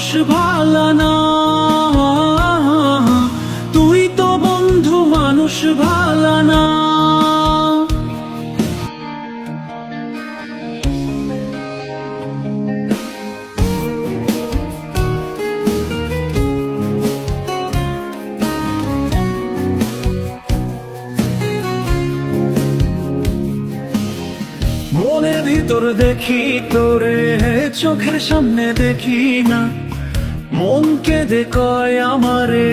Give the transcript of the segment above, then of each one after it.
মানুষ ভালা না। তুই তো বন্ধু, মানুষ ভালা না। মনের ভিতর দেখি, তোরে চোখের সামনে দেখি না। মন কেঁদে কয় আমারে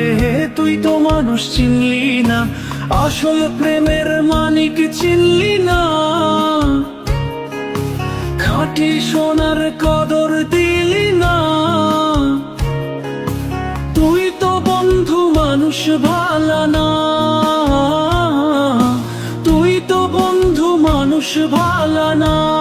তুই তো মানুষ চিনলি না, আসল প্রেমের মানিক চিনলি না। খাঁটি সোনার কদর দিলি না। তুই তো বন্ধু মানুষ ভালা না। তুই তো বন্ধু মানুষ ভালা না।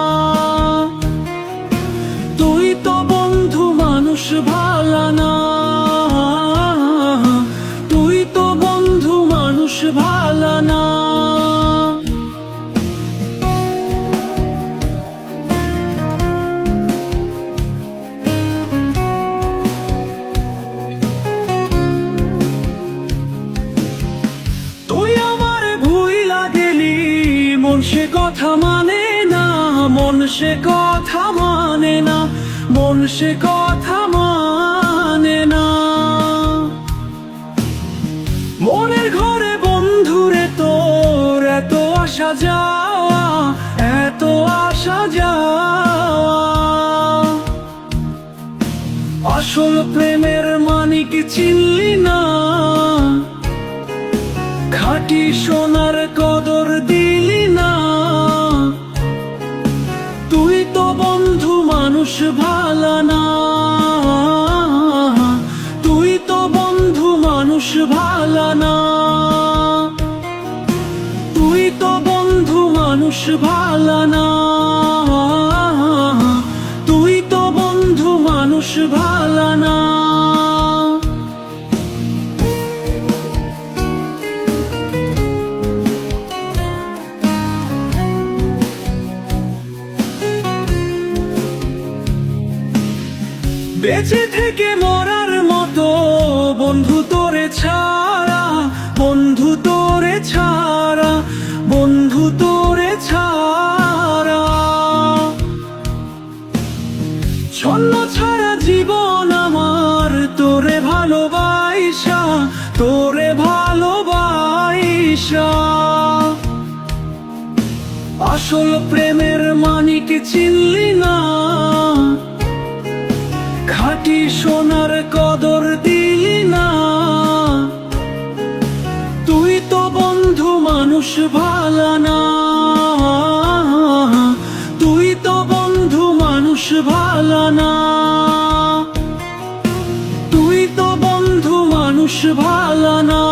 মন সে কথা মানে না, মন সে কথা মানে না, মন সে কথা মানে না। মনের ঘরে বন্ধুরে তোর এত আসা যাওয়া, এত আসা যাওয়া। আসল প্রেমের মানিক চিনলি না, খাঁটি সোনার তুই তো বন্ধু মানুষ ভালা না। তুই তো বন্ধু মানুষ ভালা না। তুই তো বন্ধু মানুষ ভালা না। তুই তো বন্ধু মানুষ ভালা না। বেঁচে থেকে মরার মতো, বন্ধু তোরে ছাড়া, বন্ধু তোরে ছাড়া, বন্ধু তোরে ছাড়া। ছন্ন ছাড়া জীবন আমার, তোরে ভালোবাসা তোরে ভালোবাসা আসল প্রেমের মানিক চিনলি না সোনার কদর দিলি না। তুই তো বন্ধু, মানুষ ভালা না। তুই তো বন্ধু, মানুষ ভালা না। তুই তো বন্ধু, মানুষ ভালা না।